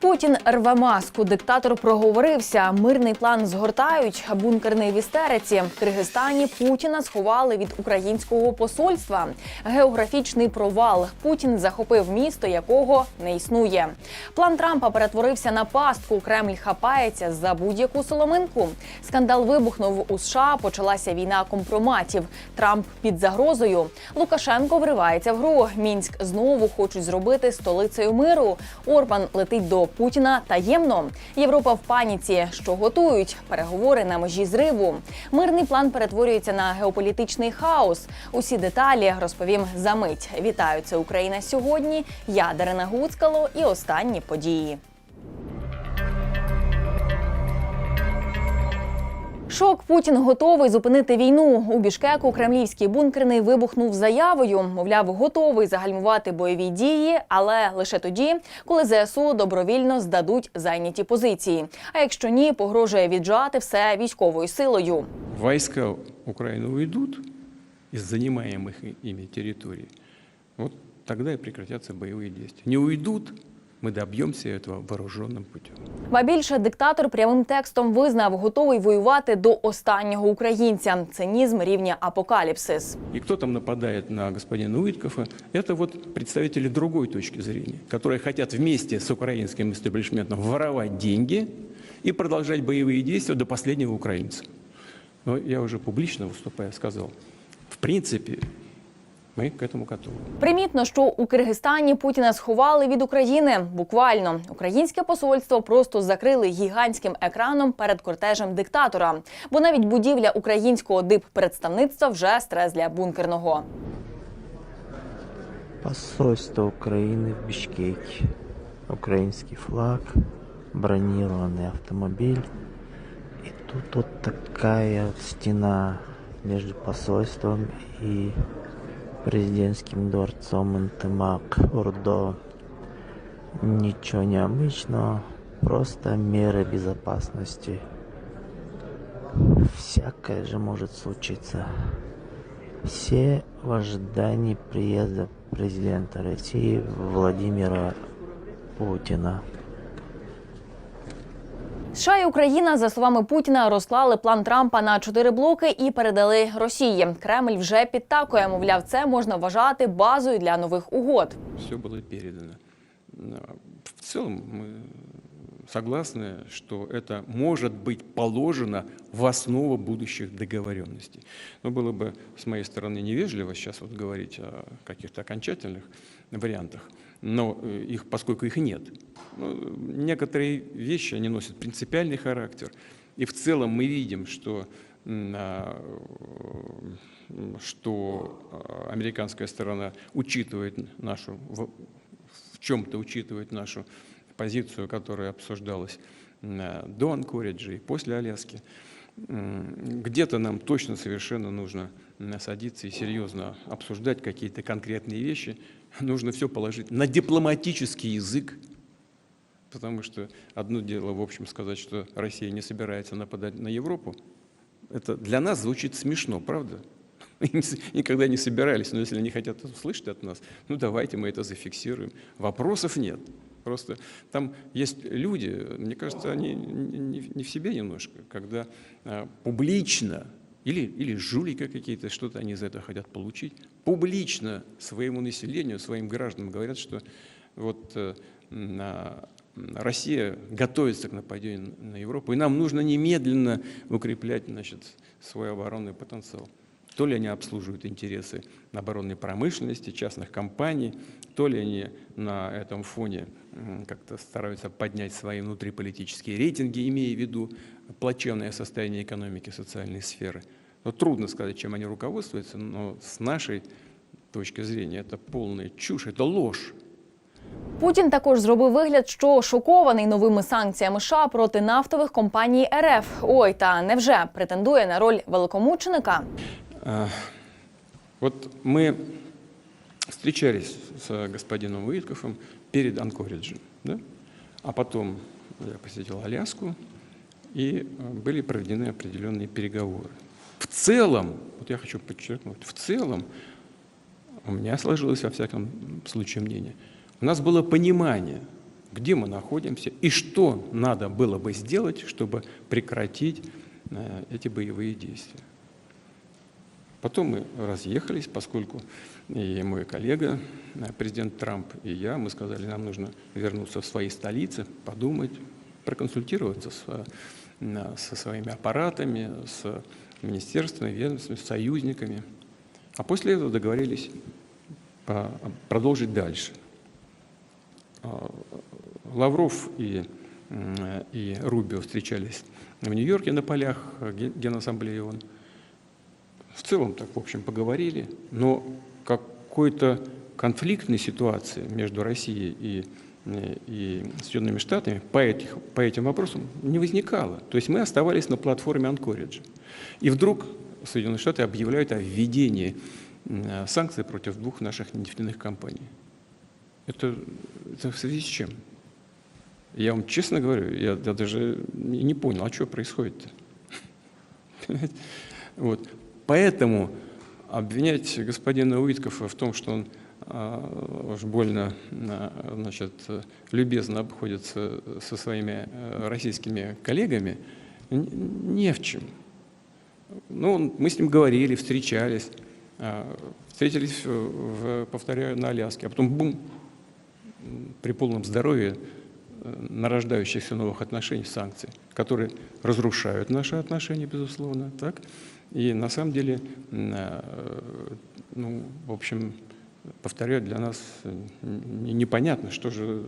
Путін рве маску. Диктатор проговорився. Мирний план згортають. Бункерний в істериці. В Киргизстані Путіна сховали від українського посольства. Географічний провал. Путін захопив місто, якого не існує. План Трампа перетворився на пастку. Кремль хапається за будь-яку соломинку. Скандал вибухнув у США. Почалася війна компроматів. Трамп під загрозою. Лукашенко вривається в гру. Мінськ знову хочуть зробити столицею миру. Орбан летить до Путіна таємно. Європа в паніці. Що готують? Переговори на межі зриву. Мирний план перетворюється на геополітичний хаос. Усі деталі розповім за мить. Вітаю, це Україна сьогодні. Я Дарина Гуцкало і останні події. Шок Путін готовий зупинити війну. У Бішкеку кремлівський бункерний вибухнув заявою. Мовляв, готовий загальмувати бойові дії, але лише тоді, коли ЗСУ добровільно здадуть зайняті позиції. А якщо ні, погрожує віджати все військовою силою. войска Украины уйдут из занимаемых и- ими территорий, вот тогда и прекратятся боевые действия. Не уйдут, мы добьемся этого вооруженным путем. Ба більше диктатор прямим текстом визнав, готовий воювати до останнього українця. Цинізм рівня апокаліпсис. И кто там нападает на господина Уиткофа, это вот представители другой точки зрения, которые хотят вместе с украинским истеблишментом воровать деньги и продолжать боевые действия до последнего украинца. Но я уже публично выступая сказал, в принципе, мы к этому готовы. Примітно, що у Киргизстані Путіна сховали від України. Буквально українське посольство просто закрили гігантським екраном перед кортежем диктатора. Бо навіть будівля українського диппредставництва вже стрес для бункерного. Посольство Украины в Бишкеке. Украинский флаг, бронированный автомобиль. И тут вот такая вот стена между посольством и президентским дворцом Интемак, Урдо. Ничего необычного, просто меры безопасности. Всякое же может случиться. Все в ожидании приезда президента России Владимира Путина. США і Україна, за словами Путіна, розклали план Трампа на чотири блоки і передали Росії. Кремль вже підтакує. Мовляв, це можна вважати базою для нових угод. все было передано. Но В целом мы согласны, что это может быть положено в основу будущих договоренностей. Но было бы с моей стороны невежливо сейчас вот говорить о каких-то окончательных вариантах, но э, их, поскольку их нет. ну, некоторые вещи, они носят принципиальный характер. И в целом мы видим, что а, что а, американская сторона учитывает нашу, в, чем-то учитывает нашу позицию, которая обсуждалась м, до Анкориджа и после Аляски. Где-то нам точно совершенно нужно садиться и серьезно обсуждать какие-то конкретные вещи. Нужно все положить на дипломатический язык, Потому что одно дело, в общем, сказать, что Россия не собирается нападать на Европу, это для нас звучит смешно, правда? Никогда не собирались, но если они хотят услышать от нас, ну давайте мы это зафиксируем. Вопросов нет. Просто там есть люди, мне кажется, они не в себе немножко, когда а, публично или, или жулики какие-то, что-то они за это хотят получить, публично своему населению, своим гражданам говорят, что вот э, Россия готовится к нападению на Европу, и нам нужно немедленно укреплять значит, свой оборонный потенциал. То ли они обслуживают интересы оборонной промышленности, частных компаний, то ли они на этом фоне как-то стараются поднять свои внутриполитические рейтинги, имея в виду плачевное состояние экономики социальной сферы. Но трудно сказать, чем они руководствуются, но с нашей точки зрения это полная чушь, это ложь. Путін також зробив вигляд, що шокований новими санкціями США проти нафтових компаній РФ. Ой, та невже претендує на роль великомученика? А, Вот мы встречались с господином Уиткофом перед Анкориджем, да? а потом я посетил Аляску, и э, были проведены определенные переговоры. В целом, вот я хочу подчеркнуть, в целом у меня сложилось, во всяком случае, мнение, у нас было понимание где мы находимся и что надо было бы сделать, чтобы прекратить э, эти боевые действия. Потом мы разъехались, поскольку и мой коллега, э, президент Трамп, и я, мы сказали, нам нужно вернуться в свои столицы, подумать, проконсультироваться с, э, со своими аппаратами, с министерствами, ведомствами, с союзниками. А после этого договорились продолжить дальше. А, Лавров и, и Рубио встречались в Нью-Йорке на полях Ген- Генассамблеи ООН. В целом так, в общем, поговорили, но какой-то конфликтной ситуации между Россией и, и Соединенными Штатами по, этих, по этим вопросам не возникало. То есть мы оставались на платформе Анкориджа. И вдруг Соединенные Штаты объявляют о введении э, санкций против двух наших нефтяных компаний. Это, это в связи с чем? Я вам честно говорю, я, я даже не понял, а что происходит-то? Вот. Поэтому обвинять господина Уиткофа в том, что он а, уж больно а, значит, любезно обходится со своими а, российскими коллегами, не в чем. Ну, мы с ним говорили, встречались, встретились, в, повторяю, на Аляске, а потом бум, при полном здоровье э, нарождающихся новых отношений санкций, которые разрушают наши отношения, безусловно, так? И на самом деле, э, ну, в общем, повторяю, для нас э, н- непонятно, что же,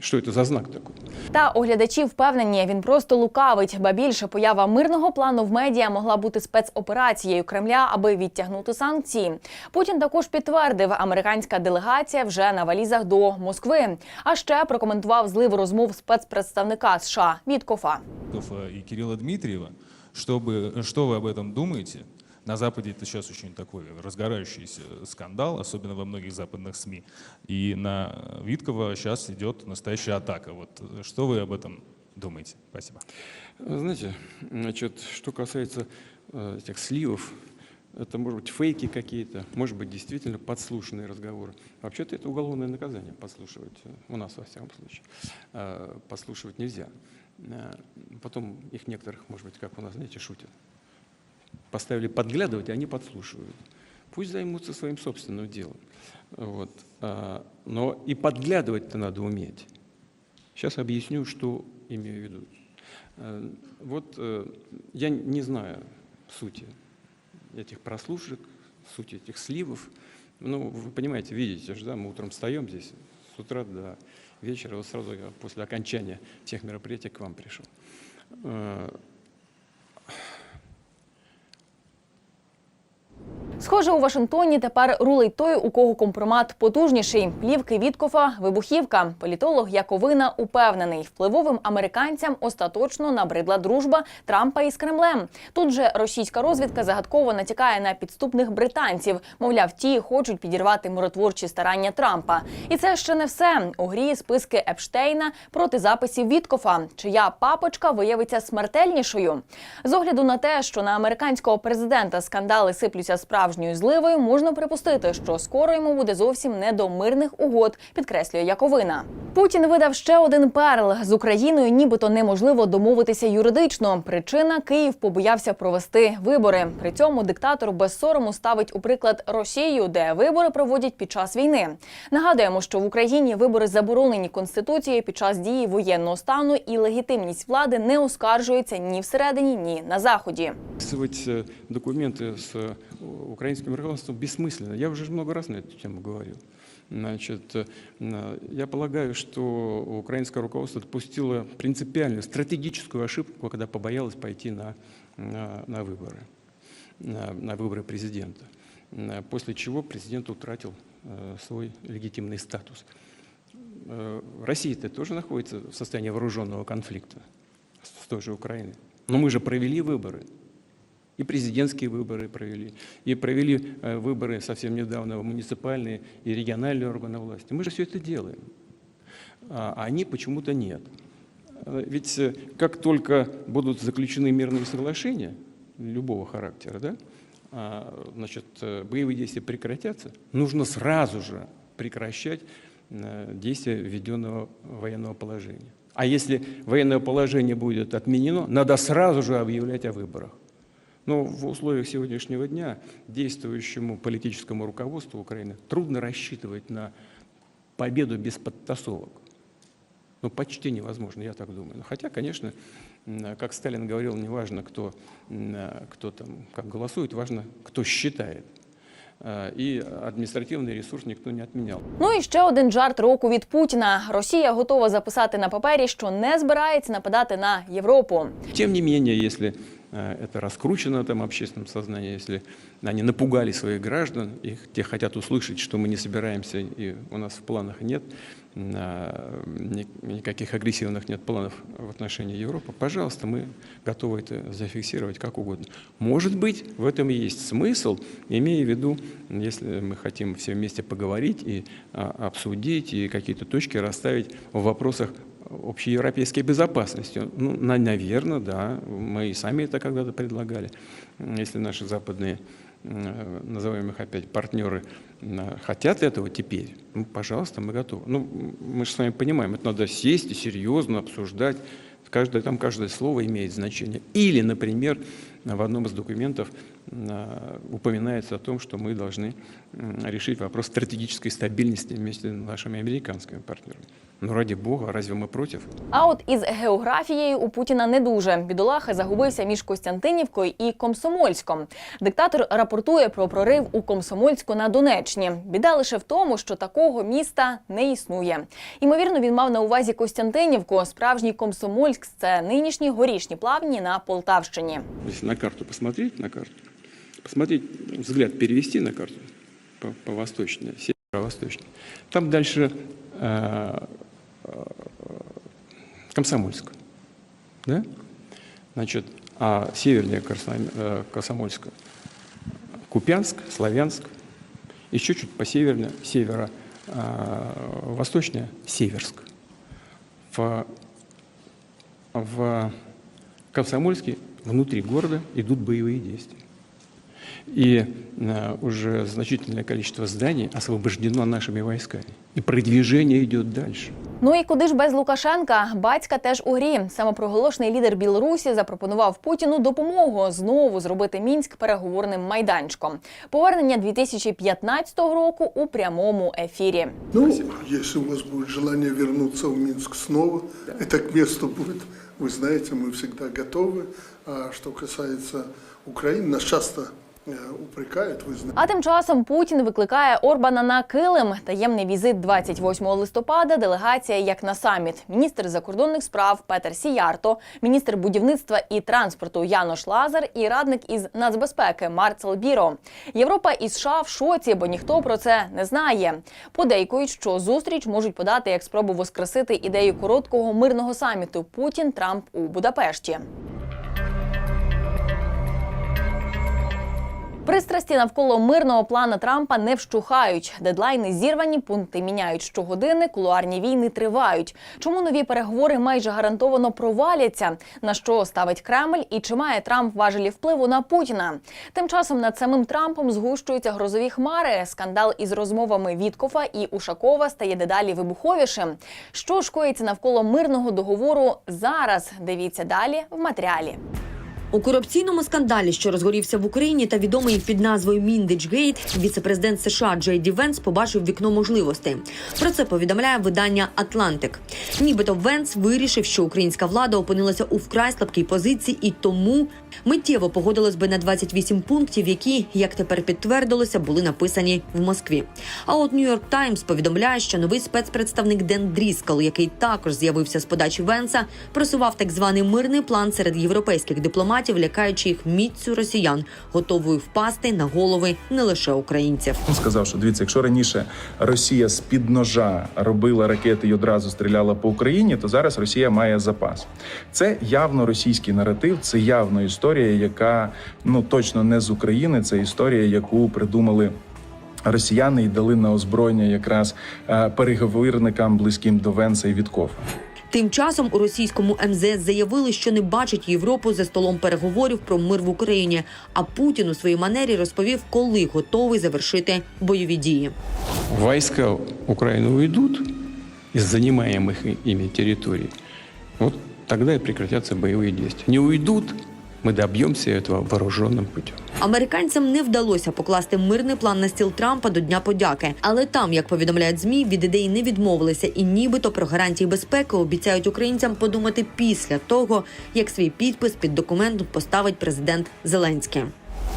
что это за знак такой. Та оглядачі впевнені, він просто лукавить. Ба більше поява мирного плану в медіа могла бути спецоперацією Кремля, аби відтягнути санкції. Путін також підтвердив, американська делегація вже на валізах до Москви. А ще прокоментував злив розмов спецпредставника США Віткофа. Пескова и Кирилла Дмитриева, чтобы, что вы об этом думаете? На Западе это сейчас очень такой разгорающийся скандал, особенно во многих западных СМИ. И на Виткова сейчас идет настоящая атака. Вот что вы об этом думаете? Спасибо. Знаете, значит, что касается э, этих сливов, это может быть фейки какие-то, может быть действительно подслушанные разговоры. Вообще-то это уголовное наказание подслушивать, э, у нас во всяком случае, Э, подслушивать нельзя. Потом их некоторых, может быть, как у нас, знаете, шутят. Поставили подглядывать, и они подслушивают. Пусть займутся своим собственным делом. Вот. А, Но и подглядывать-то надо уметь. Сейчас объясню, что имею в виду. Э, Вот э, я не знаю сути этих прослушек, сути этих сливов. Ну, вы понимаете, видите же, да, мы утром встаем здесь, с утра до вечера, вот сразу я после окончания тех мероприятий к вам пришел. Схоже, у Вашингтоні тепер рулить той, у кого компромат потужніший. Плівки Віткофа, вибухівка. Політолог Яковина упевнений, впливовим американцям остаточно набридла дружба Трампа із Кремлем. Тут же російська розвідка загадково натякає на підступних британців. Мовляв, ті хочуть підірвати миротворчі старання Трампа. І це ще не все. У грі списки Епштейна проти записів Віткофа, чия папочка виявиться смертельнішою. З огляду на те, що на американського президента скандали сиплються справжньою зливою, можна припустити, що скоро йому буде зовсім не до мирних угод, підкреслює Яковина. Путін видав ще один перл з Україною, нібито неможливо домовитися юридично. Причина Київ побоявся провести вибори. При цьому диктатор без сорому ставить у приклад Росію, де вибори проводять під час війни. Нагадуємо, що в Україні вибори заборонені конституцією під час дії воєнного стану, і легітимність влади не оскаржується ні всередині, ні на заході. Подписывать э, документы с э, украинским руководством бессмысленно. Я уже много раз на эту тему говорил. Значит, э, я полагаю, что украинское руководство допустило принципиальную стратегическую ошибку, когда побоялось пойти на, на, на выборы, на, на выборы президента. Э, После чего президент утратил э, свой легитимный статус. Россия-то тоже находится в состоянии вооруженного конфликта с той же Украиной. Но мы же провели выборы. И президентские выборы провели, и провели э, выборы совсем недавно муниципальные и региональные органы власти. Мы же все это делаем. А они почему-то нет. Э, Ведь э, как только будут заключены мирные соглашения любого характера, да, а, значит, боевые действия прекратятся, нужно сразу же прекращать действия введенного военного положения. А если военное положение будет отменено, надо сразу же объявлять о выборах. Но в условиях сегодняшнего дня действующему политическому руководству Украины трудно рассчитывать на победу без подтасовок. Ну, почти невозможно, я так думаю. Ну, Хотя, конечно, м, как Сталин говорил, не важно, кто, м, кто там как голосует, важно, кто считает. А, И административный ресурс никто не отменял. Ну і ще один жарт року від Путіна. Росія готова записати на папері, що не збирається нападати на Європу. Тем не менее, если э, это раскручено там общественном сознании, если они напугали своих граждан, их те хотят услышать, что мы не собираемся и у нас в планах нет, ни- никаких агрессивных нет планов в отношении Европы, пожалуйста, мы готовы это зафиксировать как угодно. Может быть, в этом и есть смысл, имея в виду, если мы хотим все вместе поговорить и а, обсудить, и какие-то точки расставить в вопросах общеевропейской безопасности. Ну, наверное, да. Мы и сами это когда-то предлагали. Если наши западные, э, назовем их опять, партнеры э, хотят этого теперь, ну, пожалуйста, мы готовы. Ну, мы же с вами понимаем, это надо сесть и серьезно обсуждать. Каждое, там каждое слово имеет значение. Или, например, в одном из документов упоминается о том, что мы должны м, решить вопрос стратегической стабильности вместе с нашими американскими партнерами. Ну, ради бога, разве мы против? А от із географією у Путіна не дуже. Бідолаха загубився між Костянтинівкою і Комсомольськом. Диктатор рапортує про прорив у Комсомольську на Донеччині. Біда лише в тому, що такого міста не існує. Ймовірно, він мав на увазі Костянтинівку. Справжній Комсомольськ це нинішні горішні плавні на Полтавщині. Если на карту посмотреть, на карту, Посмотреть, взгляд перевести на карту по, по восточной, северо-восточной, там дальше э, э, Комсомольск, да? Значит, а севернее э, Комсомольска Купянск, Славянск, еще чуть по севернее, северо э, восточнее Северск. В в Комсомольске внутри города идут боевые действия. И э, уже значительное количество зданий освобождено нашими войсками. И продвижение идет дальше. Ну і куди ж без Лукашенка? Батька теж у грі. Самопроголошений лідер Білорусі запропонував Путіну допомогу знову зробити мінськ переговорним майданчиком. Повернення 2015 року у прямому ефірі. Ну, если у вас будет желание вернуться в Минск снова, это к месту будет. Вы знаете, мы всегда готовы. А что касается Украины, нас часто э, упрекают, вы знаете. А тим часом Путін викликає Орбана на килим. Таємний візит 28 листопада. Делегація як на саміт. Міністр закордонних справ Петер Сіярто, міністр будівництва і транспорту Янош Лазар і радник із нацбезпеки Марцел Біро. Європа і США в шоці, бо ніхто про це не знає. Подейкують, що зустріч можуть подати як спробу воскресити ідею короткого мирного саміту Путін Трамп у Будапешті. Пристрасті навколо мирного плана Трампа не вщухають. Дедлайни зірвані, пункти міняють щогодини, кулуарні війни тривають. Чому нові переговори майже гарантовано проваляться? На що ставить Кремль і чи має Трамп важелі впливу на Путіна? Тим часом над самим Трампом згущуються грозові хмари. Скандал із розмовами Віткофа і Ушакова стає дедалі вибуховішим. Що ж коїться навколо мирного договору зараз? Дивіться далі в матеріалі. У корупційному скандалі, що розгорівся в Україні та відомий під назвою Міндичгейт, віцепрезидент США Джей Ді Венс побачив вікно можливостей. Про це повідомляє видання Атлантик. Нібито Венс вирішив, що українська влада опинилася у вкрай слабкій позиції і тому миттєво погодилась би на 28 пунктів, які, як тепер підтвердилося, були написані в Москві. А от Нью-Йорк Таймс повідомляє, що новий спецпредставник Ден Дріскал, який також з'явився з подачі Венса, просував так званий мирний план серед європейських дипломатів, лякаючи їх міцю росіян, готовою впасти на голови не лише українців. Він сказав, що дивіться, якщо раніше Росія з під ножа робила ракети і одразу стріляла по Україні, то зараз Росія має запас. Це явно російський наратив, це явно історія, яка ну точно не з України. Це історія, яку придумали. Росіяни і дали на озброєння якраз е, переговорникам близьким до Венса і Віткофа. Тим часом у російському МЗС заявили, що не бачать Європу за столом переговорів про мир в Україні. А Путін у своїй манері розповів, коли готовий завершити бойові дії. Войска Украины уйдут из занимаемых и- ими территорий, вот тогда и прекратятся боевые действия. Не уйдут, мы добьемся этого вооруженным путем. Американцям не вдалося покласти мирний план на стіл Трампа до Дня подяки, але там, як повідомляють змі, від ідеї не відмовилися і нібито про гарантії безпеки обіцяють українцям подумати після того, як свій підпис під документом поставить президент Зеленський.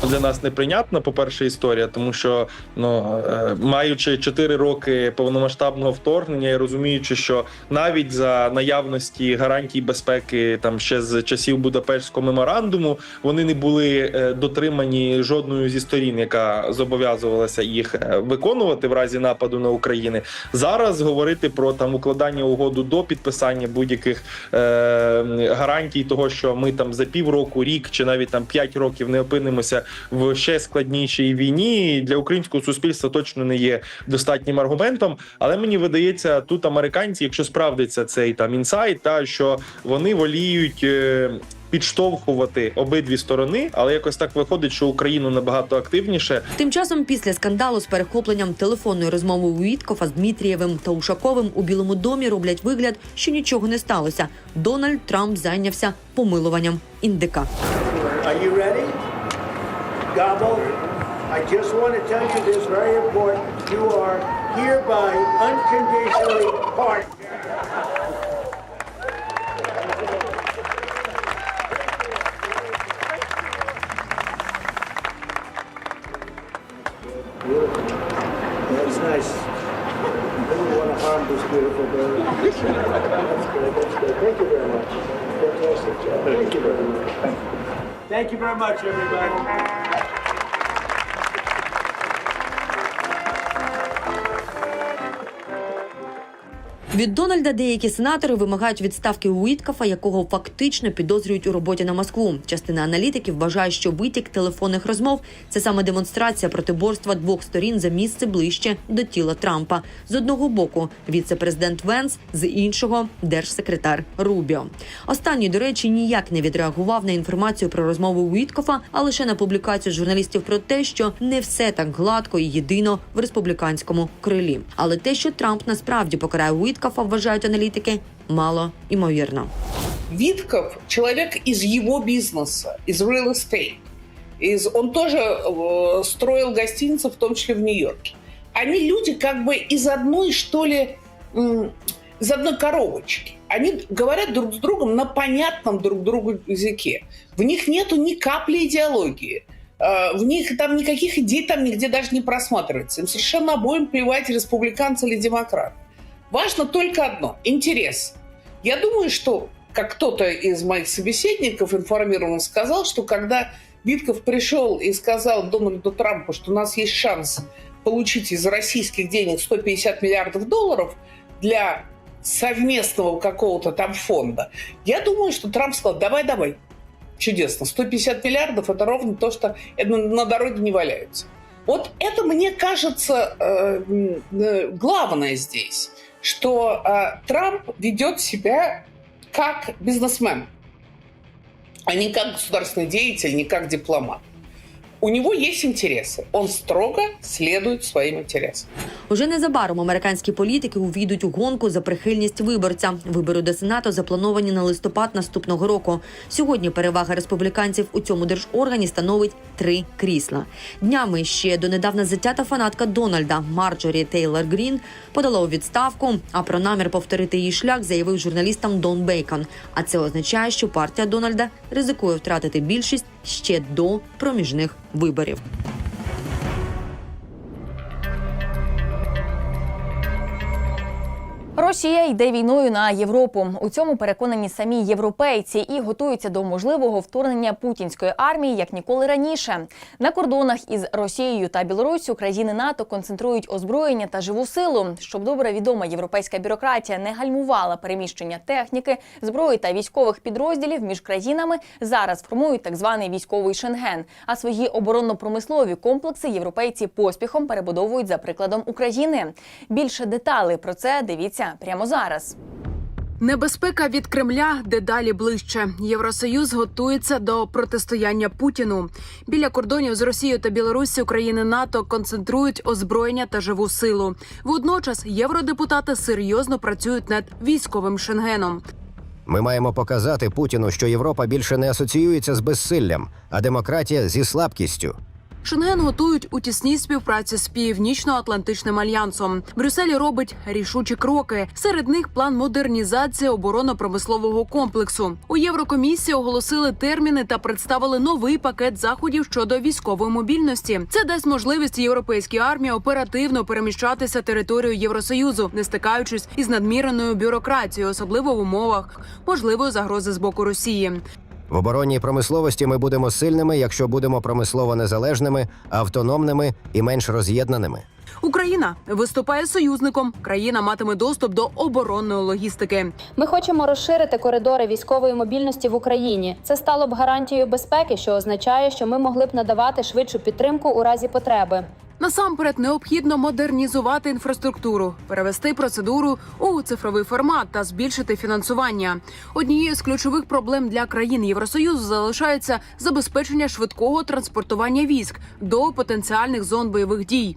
Для нас неприйнятна, по-перше, історія, тому що ну е, маючи 4 роки повномасштабного вторгнення, і розуміючи, що навіть за наявності гарантій безпеки там ще з часів Будапештського меморандуму вони не були е, дотримані жодною зі сторін, яка зобов'язувалася їх е, виконувати в разі нападу на Україну. Зараз говорити про там укладання угоду до підписання будь-яких е, гарантій того, що ми там за півроку, рік чи навіть там 5 років не опинимося в ще складнішій війні для українського суспільства точно не є достатнім аргументом. Але мені видається, тут американці, якщо справдиться цей там інсайт, та що вони воліють. е, Підштовхувати обидві сторони, але якось так виходить, що Україну набагато активніше Тим часом, після скандалу з перехопленням телефонної розмови Уіткофа з Дмитрієвим та Ушаковим у Білому домі роблять вигляд, що нічого не сталося. Дональд Трамп зайнявся помилуванням індика. Are you ready? Gobble. I just want to tell you this very important. You are hereby unconditionally pardoned. That was nice. I don't want to harm this beautiful bird. That's good. That's good. Thank you very much. Fantastic job. Thank you very much. Thank you very much, everybody. Від Дональда деякі сенатори вимагають відставки Уіткафа, якого фактично підозрюють у роботі на Москву. Частина аналітиків вважає, що витік телефонних розмов це саме демонстрація протиборства двох сторін за місце ближче до тіла Трампа. З одного боку віце-президент Венс, з іншого держсекретар Рубіо. Останній, до речі, ніяк не відреагував на інформацію про розмову Уіткофа, а лише на публікацію журналістів про те, що не все так гладко і єдино в республіканському крилі. Але те, що Трамп насправді покарає Уіткофа, вважають аналітики, мало імовірно. Витков человек из его бизнеса, из real estate. Из, он тоже э, строил гостиницы, в том числе в Нью-Йорке. Они люди как бы из одной, что ли, м, из одной коробочки. Они говорят друг с другом на понятном друг другу языке. В них нету ни капли идеологии. Э, В них там никаких идей там нигде даже не просматривается. Им совершенно обоим плевать, республиканцы или демократы. Важно только одно – интерес. Я думаю, что, как кто-то из моих собеседников информированно сказал, что когда Витков пришел и сказал Дональду Трампу, что у нас есть шанс получить из российских денег 150 миллиардов долларов для совместного какого-то там фонда, я думаю, что Трамп сказал, давай-давай, чудесно, 150 миллиардов – это ровно то, что на, на дороге не валяются. Вот это, мне кажется, э, э, главное здесь, что э, Трамп ведет себя как бизнесмен, а не как государственный деятель, не как дипломат. У него есть интересы. Он строго следует своим интересам. Уже незабаром американські політики увійдуть у гонку за прихильність виборця. Вибори до сенату заплановані на листопад наступного року. Сьогодні перевага республіканців у цьому держоргані становить три крісла. Днями ще донедавна затята фанатка Дональда Марджорі Тейлор Грін подала у відставку. А про намір повторити її шлях заявив журналістам Дон Бейкон. А це означає, що партія Дональда ризикує втратити більшість ще до проміжних виборів. Росія йде війною на Європу. У цьому переконані самі європейці і готуються до можливого вторгнення путінської армії як ніколи раніше. На кордонах із Росією та Білоруссю країни НАТО концентрують озброєння та живу силу, щоб добре відома європейська бюрократія не гальмувала переміщення техніки, зброї та військових підрозділів між країнами. Зараз формують так званий військовий шенген. А свої оборонно-промислові комплекси європейці поспіхом перебудовують за прикладом України. Більше деталей про це дивіться прямо зараз. Небезпека від Кремля дедалі ближче. Євросоюз готується до протистояння Путіну. Біля кордонів з Росією та Білоруссю країни НАТО концентрують озброєння та живу силу. Водночас євродепутати серйозно працюють над військовим шенгеном. Ми маємо показати Путіну, що Європа більше не асоціюється з безсиллям, а демократія зі слабкістю. Шенген готують у тісній співпраці з Північно-Атлантичним альянсом. Брюссель робить рішучі кроки. Серед них план модернізації оборонно-промислового комплексу. У Єврокомісії оголосили терміни та представили новий пакет заходів щодо військової мобільності. Це дасть можливість європейській армії оперативно переміщатися територією Євросоюзу, не стикаючись із надміреною бюрократією, особливо в умовах можливої загрози з боку Росії. В оборонній промисловості ми будемо сильними, якщо будемо промислово незалежними, автономними і менш роз'єднаними. Україна виступає союзником. Країна матиме доступ до оборонної логістики. Ми хочемо розширити коридори військової мобільності в Україні. Це стало б гарантією безпеки, що означає, що ми могли б надавати швидшу підтримку у разі потреби. Насамперед необхідно модернізувати інфраструктуру, перевести процедуру у цифровий формат та збільшити фінансування. Однією з ключових проблем для країн Євросоюзу залишається забезпечення швидкого транспортування військ до потенціальних зон бойових дій.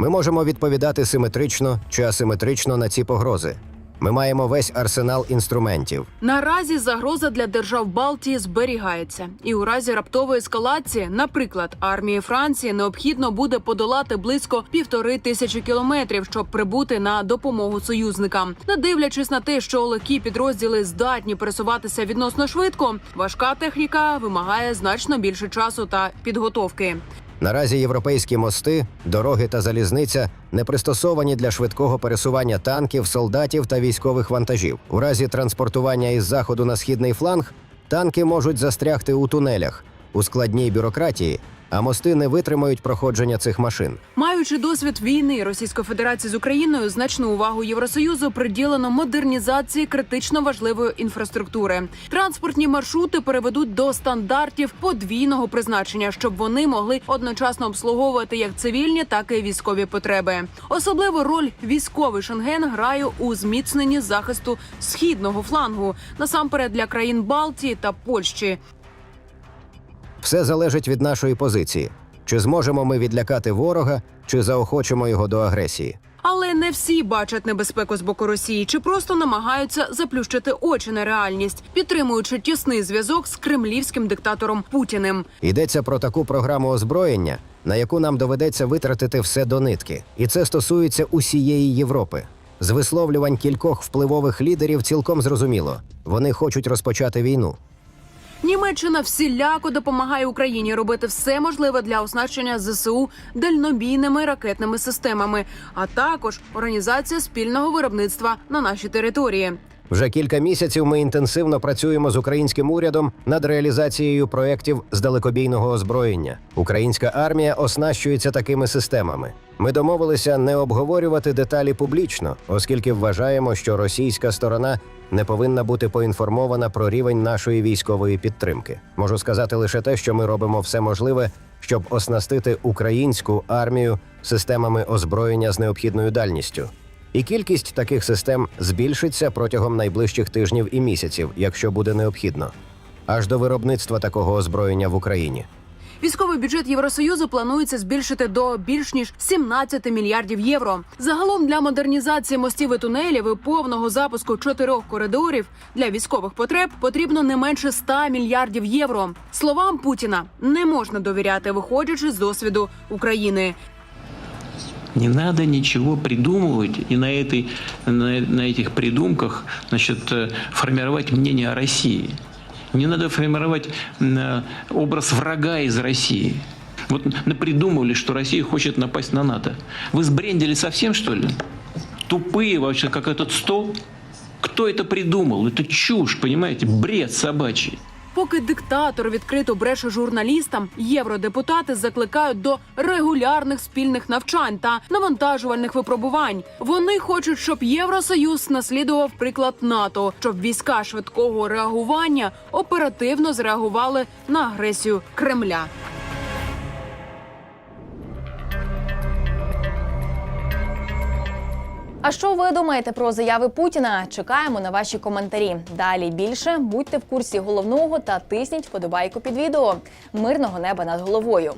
Ми можемо відповідати симетрично чи асиметрично на ці погрози. Ми маємо весь арсенал інструментів. Наразі загроза для держав Балтії зберігається, і у разі раптової ескалації, наприклад, армії Франції необхідно буде подолати близько півтори тисячі кілометрів, щоб прибути на допомогу союзникам. Не дивлячись на те, що легкі підрозділи здатні пересуватися відносно швидко, важка техніка вимагає значно більше часу та підготовки. Наразі європейські мости, дороги та залізниця не пристосовані для швидкого пересування танків, солдатів та військових вантажів. У разі транспортування із заходу на східний фланг танки можуть застрягти у тунелях у складній бюрократії, а мости не витримають проходження цих машин. Маючи досвід війни Російської Федерації з Україною, значну увагу Євросоюзу приділено модернізації критично важливої інфраструктури. Транспортні маршрути переведуть до стандартів подвійного призначення, щоб вони могли одночасно обслуговувати як цивільні, так і військові потреби. Особливу роль військовий шенген грає у зміцненні захисту східного флангу, насамперед для країн Балтії та Польщі. Все залежить від нашої позиції: чи зможемо ми відлякати ворога, чи заохочимо його до агресії. Але не всі бачать небезпеку з боку Росії чи просто намагаються заплющити очі на реальність, підтримуючи тісний зв'язок з кремлівським диктатором Путіним. Йдеться про таку програму озброєння, на яку нам доведеться витратити все до нитки, і це стосується усієї Європи. З висловлювань кількох впливових лідерів цілком зрозуміло, вони хочуть розпочати війну. Німеччина всіляко допомагає Україні робити все можливе для оснащення ЗСУ дальнобійними ракетними системами, а також організація спільного виробництва на нашій території. Вже кілька місяців ми інтенсивно працюємо з українським урядом над реалізацією проєктів з далекобійного озброєння. Українська армія оснащується такими системами. Ми домовилися не обговорювати деталі публічно, оскільки вважаємо, що російська сторона не повинна бути поінформована про рівень нашої військової підтримки. Можу сказати лише те, що ми робимо все можливе, щоб оснастити українську армію системами озброєння з необхідною дальністю. І кількість таких систем збільшиться протягом найближчих тижнів і місяців, якщо буде необхідно, аж до виробництва такого озброєння в Україні. Військовий бюджет Євросоюзу планується збільшити до більш ніж 17 мільярдів євро. Загалом для модернізації мостів і тунелів і повного запуску чотирьох коридорів для військових потреб потрібно не менше 100 мільярдів євро. Словам Путіна не можна довіряти, виходячи з досвіду України. Не надо ничего придумывать и на, этой, на, на этих придумках значит, э, формировать мнение о России. Не надо формировать э, образ врага из России. Вот напридумывали, что Россия хочет напасть на НАТО. Вы сбрендили совсем, что ли? Тупые вообще, как этот стол? Кто это придумал? Это чушь, понимаете? Бред собачий. Поки диктатор відкрито бреше журналістам, євродепутати закликають до регулярних спільних навчань та навантажувальних випробувань. Вони хочуть, щоб Євросоюз наслідував приклад НАТО, щоб війська швидкого реагування оперативно зреагували на агресію Кремля. А що ви думаєте про заяви Путіна? Чекаємо на ваші коментарі. Далі більше будьте в курсі головного та тисніть вподобайку під відео. Мирного неба над головою.